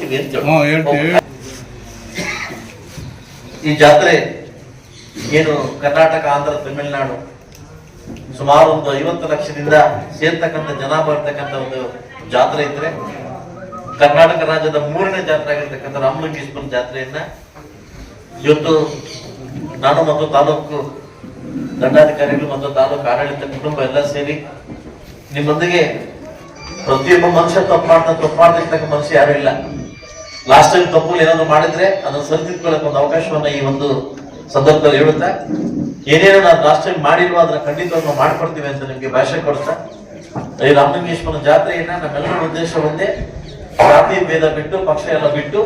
ಹೇಳ್ತೀವಿ. ಈ ಜಾತ್ರೆ ಏನು ಕರ್ನಾಟಕ ಆಂಧ್ರ ತಮಿಳುನಾಡು ಸುಮಾರು ಒಂದು ಐವತ್ತು ಲಕ್ಷದಿಂದ ಸೇರ್ತಕ್ಕಂಥ ಜನ ಬರ್ತಕ್ಕಂಥ ಒಂದು ಜಾತ್ರೆ ಇದ್ರೆ ಕರ್ನಾಟಕ ರಾಜ್ಯದ ಮೂರನೇ ಜಾತ್ರೆ ಆಗಿರ್ತಕ್ಕಂಥ ರಾಮಲಿಂಗೇಶ್ವರ ಜಾತ್ರೆಯನ್ನ ಇವತ್ತು ನಾನು ಮತ್ತು ತಾಲೂಕು ದಂಡಾಧಿಕಾರಿಗಳು ಮತ್ತು ತಾಲೂಕು ಆಡಳಿತ ಕುಟುಂಬ ಎಲ್ಲ ಸೇರಿ ನಿಮ್ಮೊಂದಿಗೆ ಪ್ರತಿಯೊಬ್ಬ ಮನುಷ್ಯ ತಪ್ಪು ಮಾಡ್ತಾ ತಪ್ಪು ಮಾಡ್ತಿರ್ತಕ್ಕ ಮನುಷ್ಯ ಯಾರು ಇಲ್ಲ. ಲಾಸ್ಟ್ ಟೈಮ್ ತಪ್ಪು ಏನಾದ್ರು ಮಾಡಿದ್ರೆ ಅದನ್ನು ಸರಿದಿಟ್ಕೊಳ್ಳಕ್ಕೆ ಒಂದು ಅವಕಾಶವನ್ನ ಈ ಒಂದು ಸಂದರ್ಭದಲ್ಲಿ ಹೇಳುತ್ತಾ. ಏನೇನು ನಾವು ಲಾಸ್ಟ್ ಟೈಮ್ ಮಾಡಿಲ್ವೋ ಅದನ್ನ ಖಂಡಿತವಾಗಿ ನಾವು ಮಾಡ್ಕೊಡ್ತೀವಿ ಅಂತ ನಿಮಗೆ ಭಾಷೆ ಕೊಡ್ತಾ. ಈ ರಾಮಲಿಂಗೇಶ್ವರ ಜಾತ್ರೆಯನ್ನ ನಮ್ಮೆಲ್ಲರ ಉದ್ದೇಶ ಒಂದೇ. ಜಾತಿ ಭೇದ ಬಿಟ್ಟು, ಪಕ್ಷ ಎಲ್ಲ ಬಿಟ್ಟು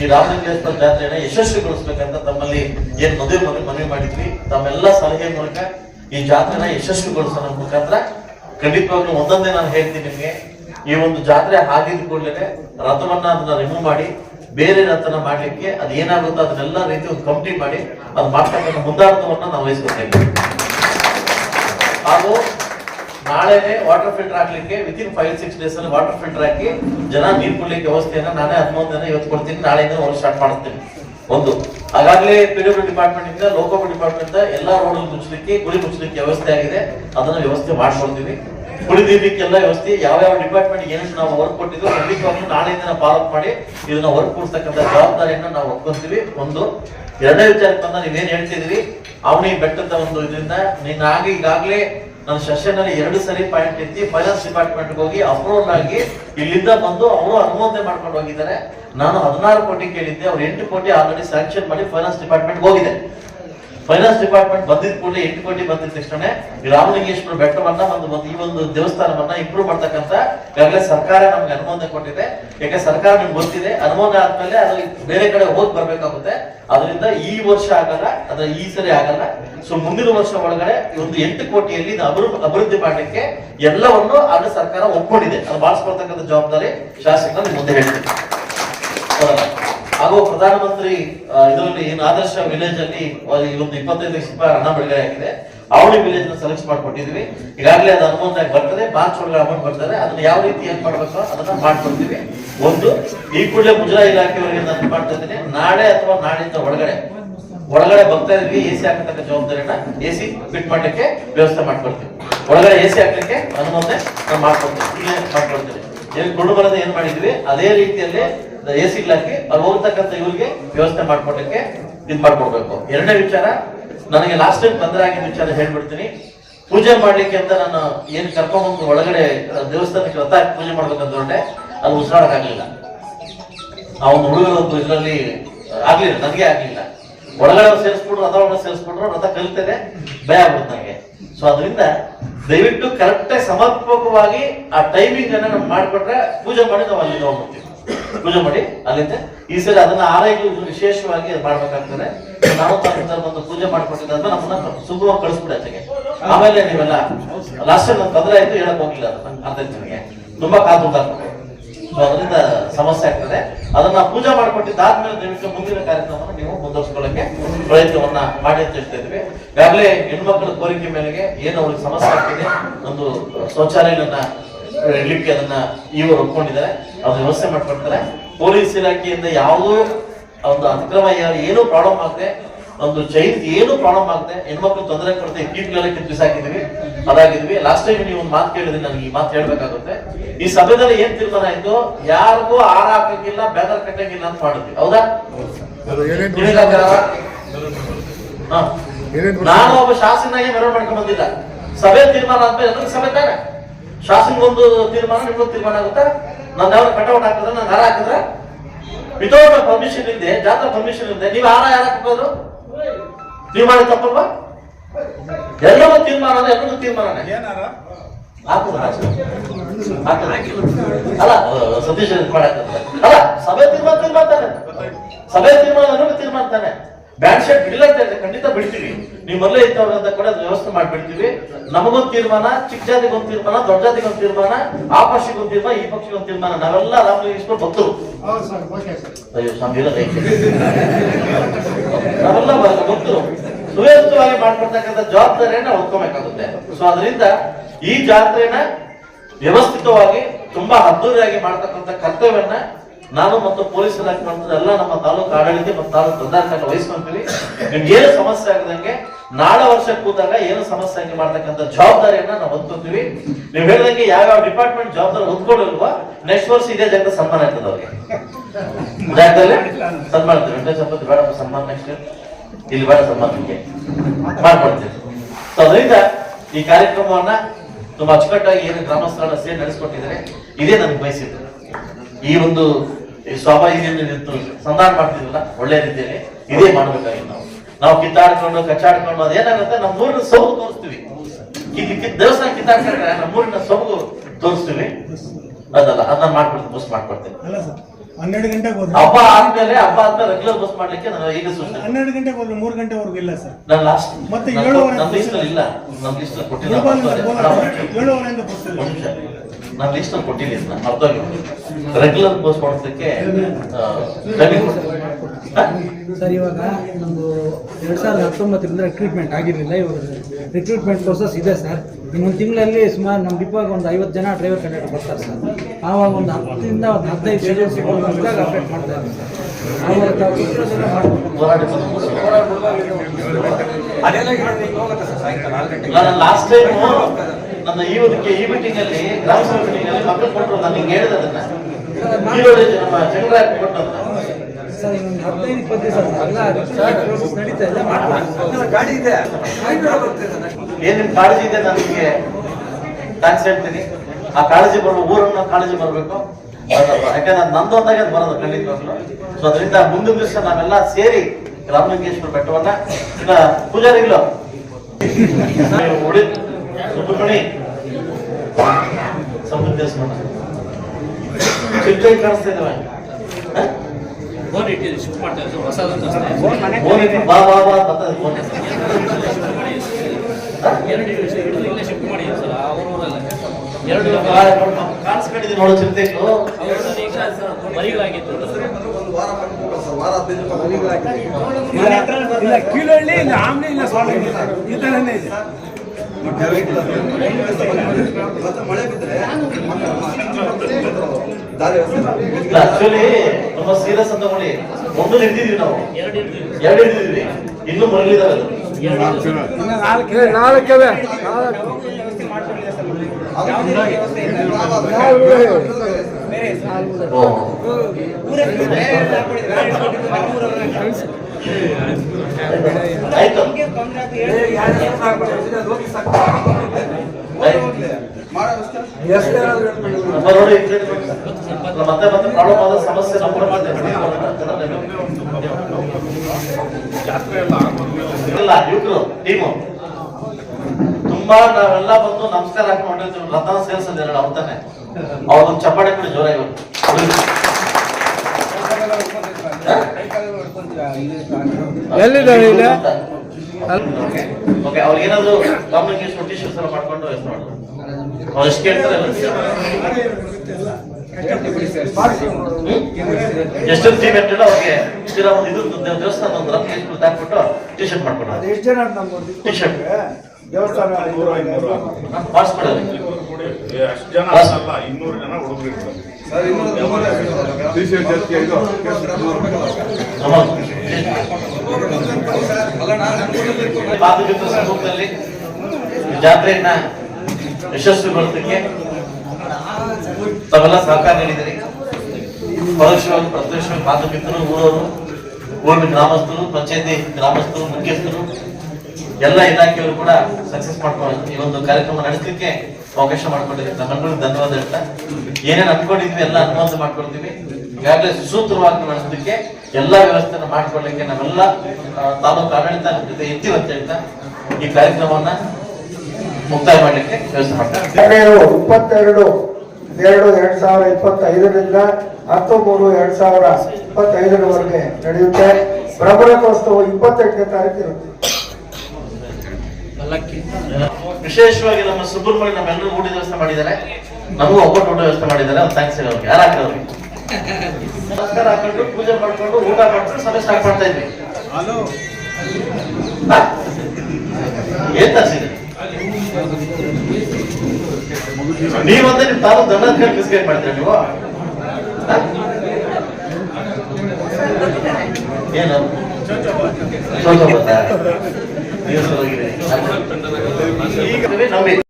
ಈ ರಾಮಲಿಂಗೇಶ್ವರ ಜಾತ್ರೆಯನ್ನ ಯಶಸ್ವಿಗೊಳಿಸ್ಬೇಕಂತ ತಮ್ಮಲ್ಲಿ ಏನ್ ಮದುವೆ ಮನವಿ ಮನವಿ ಮಾಡಿದ್ವಿ. ತಮ್ಮೆಲ್ಲ ಸಲಹೆ ಮೂಲಕ ಈ ಜಾತ್ರೆನ ಯಶಸ್ವಿಗೊಳಿಸೋಣ ಮುಖಾಂತರ ಖಂಡಿತವಾಗ್ಲೂ ಒಂದೊಂದೇ ನಾನು ಹೇಳ್ತೀನಿ ನಿಮ್ಗೆ. ಈ ಒಂದು ಜಾತ್ರೆ ಆಗಿದ ಕೂಡಲೇ ರಥವನ್ನ ಅದನ್ನ ರಿಮೂವ್ ಮಾಡಿ ಬೇರೆ ರಥನ ಮಾಡ್ಲಿಕ್ಕೆ ಅದು ಏನಾಗುತ್ತೋ ಅದನ್ನೆಲ್ಲ ರೀತಿ ಒಂದು ಕಂಪ್ಲೀಟ್ ಮಾಡಿ ಅದು ಮಾಡ್ತಕ್ಕಂಥ ಮುಂದಾರ್ಥವನ್ನ ನಾವು ವಹಿಸ್ಕೊತೇವೆ ಹಾಗೂ ನಾಳೆನೆ ವಾಟರ್ ಫಿಲ್ಟರ್ ಹಾಕ್ಲಿಕ್ಕೆ ವಿತಿನ್ ಫೈವ್ ಸಿಕ್ಸ್ ಡೇಸ್ ಅಲ್ಲಿ ವಾಟರ್ ಫಿಲ್ಟರ್ ಹಾಕಿ ಜನ ನೀರ್ ಕುಡ್ಲಿಕ್ಕೆ ವ್ಯವಸ್ಥೆಯನ್ನ ನಾನೇ ಹದಿಮೂರು ದಿನ ಇವತ್ತು ಕೊಡ್ತೀನಿ ನಾಳೆಯಿಂದ ಅವ್ರು ಸ್ಟಾರ್ಟ್ ಮಾಡ್ತೀನಿ ಒಂದು. ಹಾಗಾಗಲೇ ಪಿಡಬ್ಲ್ಯೂ ಡಿಪಾರ್ಟ್ಮೆಂಟ್ ಇಂದ ಲೋಕೋಬಲ್ ಡಿಪಾರ್ಟ್ಮೆಂಟ್ ಎಲ್ಲಾ ರೋಡ್ ಮುಚ್ಚಲಿಕ್ಕೆ ಗುಳಿ ಮುಚ್ಚಲಿಕ್ಕೆ ವ್ಯವಸ್ಥೆ ಆಗಿದೆ. ಅದನ್ನ ವ್ಯವಸ್ಥೆ ಮಾಡ್ಕೊಡ್ತೀವಿ ಕುಡಿದೀರ್ಲಿಕ್ಕೆಲ್ಲ ವ್ಯವಸ್ಥೆ ಯಾವ ಯಾವ ಡಿಪಾರ್ಟ್ಮೆಂಟ್ ಏನೇನು ನಾವು ವರ್ಕ್ ಕೊಟ್ಟಿದ್ದು ಖಂಡಿತವಾಗ್ಲೂ ನಾಳೆಯಿಂದ ಫಾಲೋಅಪ್ ಫಾಲೋ ಮಾಡಿ ಇದನ್ನ ವರ್ಕ್ ಕೊಡ್ತಕ್ಕಂಥ ಜವಾಬ್ದಾರಿಯನ್ನ ನಾವು ಒಪ್ಕೊಂತೀವಿ. ಒಂದು, ಎರಡನೇ ವಿಚಾರ ಬಂದ ನೀವೇನ್ ಹೇಳ್ತಿದ್ರಿ ಅವನಿ ಬೆಟ್ಟದ ಒಂದು ಇದರಿಂದ ನಿನ್ನಾಗ ಈಗಾಗ್ಲೇ ನನ್ನ ಸೆಷನ್ ಅಲ್ಲಿ ಎರಡು ಸರಿ ಪಾಯಿಂಟ್ ಎತ್ತಿ ಫೈನಾನ್ಸ್ ಡಿಪಾರ್ಟ್ಮೆಂಟ್ ಹೋಗಿ ಅಪ್ರೂವಲ್ ಆಗಿ ಇಲ್ಲಿಂದ ಬಂದು ಅವರು ಅನುಮೋದನೆ ಮಾಡ್ಕೊಂಡು ಹೋಗಿದ್ದಾರೆ. ನಾನು ಹದಿನಾರು ಕೋಟಿ ಕೇಳಿದ್ದೆ, ಅವ್ರು ಎಂಟು ಕೋಟಿ ಆಲ್ರೆಡಿ ಸ್ಯಾಂಕ್ಷನ್ ಮಾಡಿ ಫೈನಾನ್ಸ್ ಡಿಪಾರ್ಟ್ಮೆಂಟ್ ಹೋಗಿದೆ. ಫೈನಾನ್ಸ್ ಡಿಪಾರ್ಟ್ಮೆಂಟ್ ಬಂದಿದ್ ಕೂಡಲೇ ಎಂಟು ಕೋಟಿ ಬಂದಿದ ತಕ್ಷಣ ರಾಮಲಿಂಗೇಶ್ವರ ಬೆಟ್ಟವನ್ನ ಒಂದು ಈ ಒಂದು ದೇವಸ್ಥಾನವನ್ನ ಇಂಪ್ರೂವ್ ಮಾಡ್ತಕ್ಕಂತ ಈಗಾಗಲೇ ಸರ್ಕಾರ ನಮ್ಗೆ ಅನುಮೋದನೆ ಕೊಟ್ಟಿದೆ. ಯಾಕೆ ಸರ್ಕಾರ ನಿಮ್ಗೆ ಗೊತ್ತಿದೆ. ಅನುಮೋದನೆ ಆದ್ಮೇಲೆ ಅದು ಬೇರೆ ಕಡೆ ಹೋಗಿ ಬರ್ಬೇಕಾಗುತ್ತೆ. ಅದರಿಂದ ಈ ವರ್ಷ ಆಗಲ್ಲ, ಅದ್ರ ಈ ಸರಿ ಆಗಲ್ಲ. ಸೊ ಮುಂದಿನ ವರ್ಷ ಒಳಗಡೆ ಒಂದು ಎಂಟು ಕೋಟಿಯಲ್ಲಿ ಅಭಿವೃದ್ಧಿ ಮಾಡಲಿಕ್ಕೆ ಎಲ್ಲವನ್ನು ಆಗ ಸರ್ಕಾರ ಒಪ್ಕೊಂಡಿದೆ. ಅದು ಬಾಳಿಸ್ಕೊಳ್ತಕ್ಕಂಥ ಜವಾಬ್ದಾರಿ ಶಾಸಕರು ಮುಂದೆ ಹೇಳ್ತೀನಿ? ಹಾಗೂ ಪ್ರಧಾನಮಂತ್ರಿ ಇದರಲ್ಲಿ ಏನು ಆದರ್ಶ ವಿಲೇಜ್ ಅಲ್ಲಿ ಒಂದು ಇಪ್ಪತ್ತೈದು ಲಕ್ಷ ರೂಪಾಯಿ ಹಣ ಬಿಡುಗಡೆ ಆಗಿದೆ. ಅವಳಿ ವಿಲೇಜ್ನ ಸೆಲೆಕ್ಟ್ ಮಾಡ್ಕೊಟ್ಟಿದ್ವಿ ಈಗಾಗಲೇ ಅದು ಅನುಮೋದನೆ ಬರ್ತದೆ ಮಾರ್ಚ್ ಒಳಗಡೆ ಅಮೌಂಟ್ ಬರ್ತದೆ ಅದನ್ನ ಯಾವ ರೀತಿ ಏನ್ ಮಾಡ್ಬೇಕು ಅದನ್ನ ಮಾಡ್ಕೊಡ್ತೀವಿ. ಒಂದು, ಈ ಕೂಡಲೇ ಮುಜರಾಯಿ ಇಲಾಖೆಯವರಿಗೆ ನಾನು ಮಾಡ್ತಾ ಇದ್ದೀನಿ ನಾಳೆ ಅಥವಾ ನಾಡಿಂದ ಒಳಗಡೆ ಒಳಗಡೆ ಬರ್ತಾ ಇದ್ವಿ ಎ ಸಿ ಹಾಕತಕ್ಕ ಜವಾಬ್ದಾರಿನ ಎ ಸಿ ಫಿಟ್ ಮಾಡ್ಲಿಕ್ಕೆ ವ್ಯವಸ್ಥೆ ಮಾಡ್ಕೊಡ್ತೀವಿ. ಒಳಗಡೆ ಎ ಸಿ ಹಾಕ್ಲಿಕ್ಕೆ ಅನುಮೋದನೆ ನಾವು ಮಾಡ್ಕೊಡ್ತೀವಿ ಮಾಡ್ಕೊಡ್ತೀವಿ ಏನ್ ಬರೋದು ಏನ್ ಮಾಡಿದ್ವಿ ಅದೇ ರೀತಿಯಲ್ಲಿ ಎ ಸಿ ಅಲ್ಲಿ ಹೋಗ್ತಕ್ಕಂಥ ಇವ್ರಿಗೆ ವ್ಯವಸ್ಥೆ ಮಾಡ್ಕೊಡಕ್ಕೆ ಇದ್ ಮಾಡ್ಕೊಡ್ಬೇಕು. ಎರಡನೇ ವಿಚಾರ, ನನಗೆ ಲಾಸ್ಟ್ ಟೈಮ್ ತೊಂದರೆ ಆಗಿದ್ದ ವಿಚಾರ ಹೇಳ್ಬಿಡ್ತೀನಿ. ಪೂಜೆ ಮಾಡ್ಲಿಕ್ಕೆ ಅಂತ ನಾನು ಏನ್ ಕರ್ಕೊಂಡ್ಬಂದು ಒಳಗಡೆ ದೇವಸ್ಥಾನಕ್ಕೆ ರಥ ಪೂಜೆ ಮಾಡ್ಬೇಕಂತ ಹೊರಟೆ, ಅದು ಉಸಿರಾಡಕ್ ಆಗ್ಲಿಲ್ಲ. ಆ ಒಂದು ಹುಡುಗರ ಒಂದು ಇದರಲ್ಲಿ ಆಗ್ಲಿಲ್ಲ, ನನಗೆ ಆಗ್ಲಿಲ್ಲ. ಒಳಗಡೆ ಸೇರಿಸ್ಬಿಟ್ರು ಅಥವಾ ಸೇರಿಸ್ಬಿಟ್ರು, ರಥ ಕಲಿತೇನೆ, ಭಯ ಆಗ್ಬಿಡುತ್ತೆ ನನಗೆ ಸೊ ಅದರಿಂದ ದಯವಿಟ್ಟು ಕರೆಕ್ಟಾಗಿ ಸಮರ್ಪಕವಾಗಿ ಆ ಟೈಮಿಂಗ್ ಅನ್ನ ನಾವು ಮಾಡ್ಕೊಟ್ರೆ ಪೂಜೆ ಮಾಡಿ ನಾವು ಅಲ್ಲಿ ಹೋಗ್ಬಿಡ್ತೀವಿ. ಪೂಜೆ ಮಾಡಿ, ಅಲ್ಲಿಂದ ಈ ಸರಿ ಅದನ್ನ ಆರೈಕೆ ವಿಶೇಷವಾಗಿ ಮಾಡ್ಬೇಕಾಗ್ತದೆ. ನಾವು ಬಂದು ಪೂಜೆ ಮಾಡ್ಕೊಟ್ಟಿದ್ದಂತ ನಮ್ಮನ್ನ ಸುಗಮವಾಗಿ ಕಳಿಸ್ಬಿಡಿ ಆಚೆಗೆ ಆಮೇಲೆ ನೀವೆಲ್ಲ ಲಾಸ್ಟ್ ಟೈಮ್ ತೊಂದರೆ ಆಯ್ತು, ಹೇಳಕ್ ಹೋಗಿಲ್ಲ ಅದನ್ನ ನನಗೆ ತುಂಬಾ ಕಾದು ಅದರಿಂದ ಸಮಸ್ಯೆ ಆಗ್ತದೆ. ಅದನ್ನ ಪೂಜೆ ಮಾಡ್ಕೊಟ್ಟಿದ್ದಾದ್ಮೇಲೆ ದಯವಿಟ್ಟು ಮುಂದಿನ ಕಾರ್ಯಕ್ರಮವನ್ನು ನೀವು ಮುಂದುವರಿಸಿಕೊಳ್ಳಕ್ಕೆ ಪ್ರಯತ್ನವನ್ನ ಮಾಡಿ ಅಂತ ಹೇಳ್ತಾ ಇದ್ವಿ. ಈಗಾಗಲೇ ಹೆಣ್ಮಕ್ಳ ಕೋರಿಕೆ ಮೇಲೆ ಏನು ಅವ್ರಿಗೆ ಸಮಸ್ಯೆ ಆಗ್ತಿದೆ, ಒಂದು ಶೌಚಾಲಯಗಳನ್ನ ಇಡ್ಲಿಕ್ಕೆ ಅದನ್ನ ಇವರು ಒಪ್ಕೊಂಡಿದ್ದಾರೆ. ಅದನ್ನ ವ್ಯವಸ್ಥೆ ಮಾಡ್ಕೊಡ್ತಾರೆ ಪೊಲೀಸ್ ಇಲಾಖೆಯಿಂದ ಯಾವುದೋ ಒಂದು ಅತಿಕ್ರಮ ಯಾರು ಏನೂ ಪ್ರಾಬ್ಲಮ್ ಆಗದೆ ಒಂದು ಚೈನ್ ಏನು ಪ್ರಾಬ್ಲಮ್ ಆಗದೆ ಹೆಣ್ಮಕ್ಳು ತೊಂದರೆ ಕೊಡ್ತೆ ಕೀಟ್ಗೆಲ್ಲ ಕಿತ್ತಿಸಾಕಿದ್ವಿ ಅದಾಗಿದ್ವಿ ಲಾಸ್ಟ್ ಟೈಮ್ ನೀವು ಒಂದು ಮಾತು ಕೇಳಿದ್ರಿ ನನಗೆ ಈ ಮಾತು ಹೇಳ್ಬೇಕಾಗುತ್ತೆ. ಈ ಸಭೆದಲ್ಲಿ ಏನ್ ತೀರ್ಮಾನ ಆಯ್ತು ಯಾರಿಗೂ ಆರ ಹಾಕಂಗಿಲ್ಲ ಬೇದರ್ ಕಟ್ಟಂಗಿಲ್ಲ ಅಂತ ಮಾಡಿದ್ವಿ. ಹೌದಾ? ಅದು. ನಾನು ಒಬ್ಬ ಶಾಸನಾಗಿ ಮೆರವಣಿಗೆ ಮಾಡ್ಕೊಂಡ್ ಬಂದಿಲ್ಲ ಸಭೆ ತೀರ್ಮಾನ ಆದ್ಮೇಲೆ ಸಭೆ ತಾನೆ? ಶಾಸನ ಒಂದು ತೀರ್ಮಾನ, ನಿಮ್ಗೊಂದು ತೀರ್ಮಾನ ಆಗುತ್ತಾ? ನಾನು ಯಾವಾಗ ಕಟೌಟ್ ಹಾಕಿದ್ರೆ, ನಾನು ಹಾರ ಹಾಕಿದ್ರೆ? ವಿತೌಟ್ ಪರ್ಮಿಷನ್ ಇದೆ ಜಾತ್ರೆ ಪರ್ಮಿಷನ್ ಇದೆ ನೀವು ಹಾರ ಯಾರು ಹಾಕೋದು ನೀವು ಮಾಡಿ ತಪ್ಪಲ್ವಾ? ಎಲ್ಲವೂ ತೀರ್ಮಾನ ಎಲ್ಲರೂ ತೀರ್ಮಾನ. ಅಲ್ಲ ಸತೀಶ್ ಮಾಡಾಕತ್ತಾನೆ. ಅಲ್ಲ, ಸಭೆ ತೀರ್ಮಾನ ತೀರ್ಮಾನ ಸಭೆ ತೀರ್ಮಾನ ತೀರ್ಮಾನ ಬ್ಯಾನ್ ಶರ್ಟ್ ಇಲ್ಲ ಅಂತ ಖಂಡಿತ ಬಿಡ್ತೀವಿ ನೀವು ಮೊದಲೇ ಇದ್ದವ್ರಂತ ಕೂಡ ವ್ಯವಸ್ಥೆ ಮಾಡ್ಬಿಡ್ತೀವಿ. ನಮಗೊಂದು ತೀರ್ಮಾನ ಚಿಕ್ಕ ಜಾತಿಗೊಂದು ತೀರ್ಮಾನ ದೊಡ್ಡ ಜಾತಿಗೊಂದು ತೀರ್ಮಾನ ಆ ಪಕ್ಷಕ್ಕೊಂದು ತೀರ್ಮಾನ ಈ ಪಕ್ಷಕ್ಕೊಂದು ತೀರ್ಮಾನ. ನಾವೆಲ್ಲ ರಾಮಲಿಂಗೇಶ್ವರ ಭಕ್ತರು ಅಯ್ಯೋ ಸ್ವಾಮಿ ಇಲ್ಲ ದಯವಿಟ್ಟು. ನಾವೆಲ್ಲ ಭಕ್ತರು ಸುವ್ಯವಸ್ಥಿತವಾಗಿ ಮಾಡ್ಕೊಡ್ತಕ್ಕಂಥ ಜವಾಬ್ದಾರಿಯನ್ನ ಹೊತ್ಕೋಬೇಕಾಗುತ್ತೆ. ಸೊ ಅದರಿಂದ ಈ ಜಾತ್ರೆನ ವ್ಯವಸ್ಥಿತವಾಗಿ ತುಂಬಾ ಅದ್ದೂರಿಯಾಗಿ ಮಾಡ್ತಕ್ಕಂಥ ಕರ್ತವ್ಯನ ನಾನು ಮತ್ತು ಪೊಲೀಸ್ ಇಲಾಖೆ ಮಾಡ್ತಾರೆ ಎಲ್ಲ ನಮ್ಮ ತಾಲೂಕು ಆಡಳಿತ ಮತ್ತು ತಾಲೂಕು ಪ್ರಧಾನ ವಹಿಸ್ಕೊಂತೀವಿ ನಿಮ್ಗೆ ಏನು ಸಮಸ್ಯೆ ಆಗದಂಗೆ ನಾಳೆ ವರ್ಷ ಕೂತಾಗ ಏನು ಸಮಸ್ಯೆ ಆಗಿ ಮಾಡ್ತಕ್ಕಂಥ ಜವಾಬ್ದಾರಿಯನ್ನ ನಾವು ಹೊತ್ಕೊತೀವಿ ನೀವು ಹೇಳ್ದಂಗೆ ಯಾವ್ಯಾವ ಡಿಪಾರ್ಟ್ಮೆಂಟ್ ಜವಾಬ್ದಾರಿ ಹೊತ್ಕೊಳ್ಳಲ್ವಾ ನೆಕ್ಸ್ಟ್ ವರ್ಷ ಇದೇ ಜಾಗದ ಸನ್ಮಾನ ಆಗ್ತದೆ ಅವ್ರಿಗೆ. ಜಾಗದಲ್ಲಿ ಸನ್ಮಾನ ಬೇಡ ಸನ್ಮಾನ ನೆಕ್ಸ್ಟ್ ಇಲ್ಲಿ ಬೇಡ ಸನ್ಮಾನ ನಿಮಗೆ. ಮಾಡ್ಕೊಡ್ತೀವಿ ಸೊ ಅದರಿಂದ ಈ ಕಾರ್ಯಕ್ರಮವನ್ನ ತುಂಬಾ ಅಚ್ಚುಕಟ್ಟಾಗಿ ಏನು ಗ್ರಾಮಸ್ಥರನ್ನ ಸೇರಿ ನಡೆಸ್ಕೊಟ್ಟಿದ್ದಾರೆ. ಇದೇ ನನ್ಗೆ ಬಯಸಿದ್ರು ಈ ಒಂದು ಈ ನಿಂತು ಸಂಧಾನ ಮಾಡ್ತಿದ್ವಲ್ಲ ಒಳ್ಳೆ ರೀತಿಯಲ್ಲಿ ಇದೇ ಮಾಡ್ಬೇಕಾಗಿತ್ತು ನಾವು. ನಾವು ಕಿತ್ತಾಡ್ಕೊಂಡು ಕಚ್ಚಾಡ್ಕೊಂಡು ಅದೇನಾಗುತ್ತೆ ನಮ್ಮ ಊರಿನ ಸೊಬಗು ತೋರಿಸ್ತೀವಿ. ದೇವಸ್ಥಾನ ಕಿತ್ತಾಡ್ಕೊಂಡ್ರೆ ನಮ್ಮ ಊರಿನ ಸೊಬಗು ತೋರಿಸ್ತೀವಿ. ಅದಲ್ಲ ಅದನ್ನ ಮಾಡ್ಕೊಡ್ತೀನಿ ಬಸ್ ಮಾಡ್ಕೊಡ್ತೀನಿ. ಹನ್ನೆರಡು ಗಂಟೆಗೆ ಹೋದ್ರೆ ಹಬ್ಬ ಆದ್ಮೇಲೆ ಹಬ್ಬ ಆದ್ಮೇಲೆ ರೆಗ್ಯುಲರ್ ಬಸ್ ಮಾಡ್ಲಿಕ್ಕೆ ನಾನು ಈಗ ಸೂಚನೆ ಹನ್ನೆರಡು ಗಂಟೆಗೆ ಹೋದ್ರೆ ಮೂರು ಗಂಟೆವರೆಗೂ ಇಲ್ಲ ಸರ್. ನಾನು ಲಾಸ್ಟ್ ಮತ್ತೆ ಏಳುವರೆ ನಮ್ಮ ಲಿಸ್ಟ್ ಇಲ್ಲ. ನಮ್ಮ ಲಿಸ್ಟ್ ಕೊಟ್ಟಿಲ್ಲ. ಏಳುವರೆಯಿಂದ ಬಸ್ ಇಲ್ಲ. ನಾನು ಲಿಸ್ಟ್ ಕೊಟ್ಟಿದ್ದೀನಿ ನಾನು ಅರ್ಧ ರೆಗ್ಯುಲರ್ ಕೋರ್ಸ್ ಮಾಡೋದಕ್ಕೆ ಸರ್ ಇವಾಗ ನಮ್ಮದು ಎರಡು ಸಾವಿರದ ಹತ್ತೊಂಬತ್ತರಿಂದ ರಿಕ್ರೂಟ್ಮೆಂಟ್ ಆಗಿರಲಿಲ್ಲ ಇವಾಗ ರಿಕ್ರೂಟ್ಮೆಂಟ್ ಪ್ರೊಸೆಸ್ ಇದೆ ಸರ್. ಇನ್ನೊಂದು ತಿಂಗಳಲ್ಲಿ ಸುಮಾರು ನಮ್ಮ ಡಿಪೋಗೆ ಒಂದು ಐವತ್ತು ಜನ ಡ್ರೈವರ್ ಕಂಡಕ್ಟರ್ ಬರ್ತಾರೆ ಸರ್. ಆವಾಗ ಒಂದು ಹತ್ತರಿಂದ ಒಂದು ಹದಿನೈದು ಏಜೆನ್ಸಿ ಅಪ್ಡೇಟ್ ಮಾಡ್ತಾ ಇದ್ದಾರೆ ಸರ್. ಲಾಸ್ಟ್ ಟೈಮ್ ನನ್ನ ಈ ಒಂದಕ್ಕೆ ಈ ಮೀಟಿಂಗ್ ಅಲ್ಲಿ ಗ್ರಾಮ ಸಭೆ ಮೀಟಿಂಗ್ ಅಲ್ಲಿ ಮಕ್ಕಳು ಕೊಟ್ಟರು ನಾನು ಹಿಂಗೆ ಹೇಳಿದೆ ಅದನ್ನ. ಈರೋಳಿ ನಮ್ಮ ಚಂದ್ರ ಕೊಟ್ಟಂತ ಸರ್ ಇನ್ನೊಂದು ಹದಿನೈದು ಇಪ್ಪತ್ತು ದಿವಸ ಎಲ್ಲ ರಿಕ್ರೂಟ್ಮೆಂಟ್ ಪ್ರೋಸೆಸ್ ನಡೀತಾ ಇದೆ. ಮಾಡ್ಕೊಡ್ತೀವಿ ಏನ್ ನಿಮ್ ಕಾಳಜಿ ಇದೆ? ನಾನು ನಿಮಗೆ ಥ್ಯಾಂಕ್ಸ್ ಹೇಳ್ತೀನಿ. ಆ ಕಾಳಜಿ ಬರುವ ಊರನ್ನ ಕಾಳಜಿ ಬರಬೇಕು. ಯಾಕಂದ್ರೆ ನಂದು ಅಂದಾಗ ಅದು ಬರೋದು ಖಂಡಿತ ಸೊ ಅದರಿಂದ ಮುಂದಿನ ದಿವಸ ನಾವೆಲ್ಲ ಸೇರಿ ರಾಮಲಿಂಗೇಶ್ವರ ಬೆಟ್ಟವನ್ನ ಪೂಜಾರಿಗಳು. ಉಳಿ ಸುಬ್ರಹ್ಮಣಿ ಸಮೃದ್ಧ ಚಿಕ್ಕ ಕಾಣಿಸ್ತಾ ಇದಾವೆ? ಫೋನ್ ಶಿಫ್ಟ್ ಮಾಡ್ತಾ ಫೋನ್ ಬಾ ಬಾ ಬಾ ಬರ್ತದೆ ಫೋನ್ ಎರಡು ನಿಮಿಷ ಹಿಡಿದು ಇಲ್ಲೇ ಶಿಫ್ಟ್ ಮಾಡಿ ಸರ್ ಅವ್ರ ಊರಲ್ಲ. ಎರಡು ಕಾಣಿಸ್ಕೊಂಡಿದ್ದೀನಿ ನೋಡೋ ಈಗ ಮರಿಗಳಾಗಿತ್ತು. ಇಲ್ಲ ಕೀಳಳ್ಳಿ ಇಲ್ಲ ಆಮ್ನೆ ಇಲ್ಲ ಸ್ವಾಮಿ ಈ ಥರನೇ ಇದೆ. ಆಕ್ಚುಲಿ ನಮ್ಮ ಸೀರಿಯಸ್ ಅಂತ ನೋಡಿ ಒಂದು ಹಿಡಿದಿದ್ವಿ ನಾವು ಎರಡು ಹಿಡಿದು ಎರಡು ಹಿಡಿದಿದ್ವಿ ಇನ್ನೂ ಮರಳಿದಾವೆ. ನಾಲ್ಕವೇ ಓ. ಮತ್ತೆ ಮತ್ತೆ ಸಮಸ್ಯೆ ನಂಬರ್ ಟೀಮು. ತುಂಬಾ ನಾವೆಲ್ಲ ಬಂದು ನಮಸ್ಕಾರ ಹಾಕೊಂಡಿರ್ತೀವಿ ರತನ ಸೇರ್ಸೋದು ಎರಡು ಅವ್ರ ತಾನೆ. ಅವ್ರದ್ದು ಚಪ್ಪಾಳೆ ಕೊಡಿ, ಜೋರಾಗಿ. ಎಲ್ಲಿದ್ದಾರೆ ಇಲ್ಲಿ? ಓಕೆ ಅವ್ರಿಗೆ ಏನಾದ್ರು ಮಾಡ್ಕೊಂಡು ಮಾಡೋದು ಅವ್ರು ಎಷ್ಟು ಕೇಳ್ತಾರೆ ಎಷ್ಟು ಟೀಮ್ ಅವ್ರಿಗೆ ಸ್ಥಿರ ಒಂದು ಇದು ದೇವ- ದೇವಸ್ಥಾನ ಒಂದು ರಥ ಎಷ್ಟು ಹಾಕ್ಬಿಟ್ಟು ಟಿ ಶರ್ಟ್ ಮಾಡ್ಕೊಂಡು ಎಷ್ಟು ಜನ ಟಿ ಶರ್ಟ್ ದೇವಸ್ಥಾನ ಪಾಸ್ ಮಾಡೋದು ಅಷ್ಟು ಜನ ಅಲ್ಲ ಇನ್ನೂರು ಜನ ಹುಡುಗರು ಇರ್ತಾರೆ. ಜಾತ್ರೆಯನ್ನ ಯಶಸ್ವಿಗೊಳಿಸಲಿಕ್ಕೆ ತಾವೆಲ್ಲ ಸಹಕಾರ ನೀಡಿದಿರಿ. ಪರೋಕ್ಷವಾಗಿ ಪ್ರತ್ಯಕ್ಷವಾಗಿ ಪಾದಮಿತ್ರರು ಊರವರು, ಊರಿನ ಗ್ರಾಮಸ್ಥರು, ಪಂಚಾಯತಿ ಗ್ರಾಮಸ್ಥರು, ಮುಖ್ಯಸ್ಥರು, ಎಲ್ಲ ಇಲಾಖೆಯವರು ಕೂಡ ಸಕ್ಸಸ್ ಮಾಡ್ಕೊಂಡು ಈ ಒಂದು ಕಾರ್ಯಕ್ರಮ ನಡೆಸಲಿಕ್ಕೆ ಅವಕಾಶ ಮಾಡ್ಕೊಂಡಿದ್ದೀವಿ ನಮ್ಮೆಲ್ಲರಿಗೂ ಧನ್ಯವಾದ ಹೇಳ್ತಾ ಏನೇನು ಅನ್ಕೊಂಡಿದ್ವಿ ಎಲ್ಲ ಅನುಮೋದ ಮಾಡ್ಕೊಳ್ತೀವಿ. ಈಗಾಗಲೇ ಸುಸೂತ್ರವಾಗಿ ನಡೆಸೋದಕ್ಕೆ ಎಲ್ಲಾ ವ್ಯವಸ್ಥೆನ ಮಾಡ್ಕೊಳ್ಳಿಕ್ಕೆ ನಾವೆಲ್ಲ ತಾಲೂಕು ಆಡಳಿತ ನಮ್ಮ ಜೊತೆ ಇದ್ದೀವಿ ಅಂತ ಹೇಳ್ತಾ ಈ ಕಾರ್ಯಕ್ರಮವನ್ನ ಮುಕ್ತಾಯ ಮಾಡಲಿಕ್ಕೆ ವ್ಯವಸ್ಥೆ ಮಾಡ್ತಾರೆ ಇಪ್ಪತ್ತೆರಡು ಎರಡು ಎರಡ್ ಸಾವಿರ ಇಪ್ಪತ್ತೈದರಿಂದ ಹತ್ತು ಮೂರು ಎರಡ್ ಸಾವಿರ ಇಪ್ಪತ್ತೈದರವರೆಗೆ ನಡೆಯುತ್ತೆ. ಬ್ರಹ್ಮರಥೋತ್ಸವ ಇಪ್ಪತ್ತೆಂಟನೇ ತಾರೀಕು ಇರುತ್ತೆ. ವಿಶೇಷವಾಗಿ ನಮ್ಮ ಸುಬ್ರಹ್ಮಣ್ಯ ನಮ್ಮೆಲ್ಲರೂ ಊಟದ ವ್ಯವಸ್ಥೆ ಮಾಡಿದ್ದಾರೆ. ನಮಗೂ ಒಬ್ಬಟ್ಟು ಊಟ ವ್ಯವಸ್ಥೆ ಮಾಡಿದ್ದಾರೆ. ಒಂದು ಥ್ಯಾಂಕ್ಸ್ ಹೇಳಿ ಅವ್ರಿಗೆ ಯಾರು ಹಾಕಿದವ್ರಿಗೆ ನಮಸ್ಕಾರ ಹಾಕೊಂಡು ಪೂಜೆ ಮಾಡ್ಕೊಂಡು ಊಟ ಮಾಡ್ಕೊಂಡು ಸಭೆ ಸ್ಟಾರ್ಟ್ ಮಾಡ್ತಾ ಇದ್ವಿ? ಏನ್ ತರ್ಸಿದ್ರಿ ನೀವಂದ್ರೆ ನಿಮ್ ತಾವು ದಂಡ ಮಿಸ್ಗೈಡ್ ಮಾಡ್ತೀರಾ ನೀವು? ಏನು? ಸೋತೋಗ್ಬಿಟ್ಟ?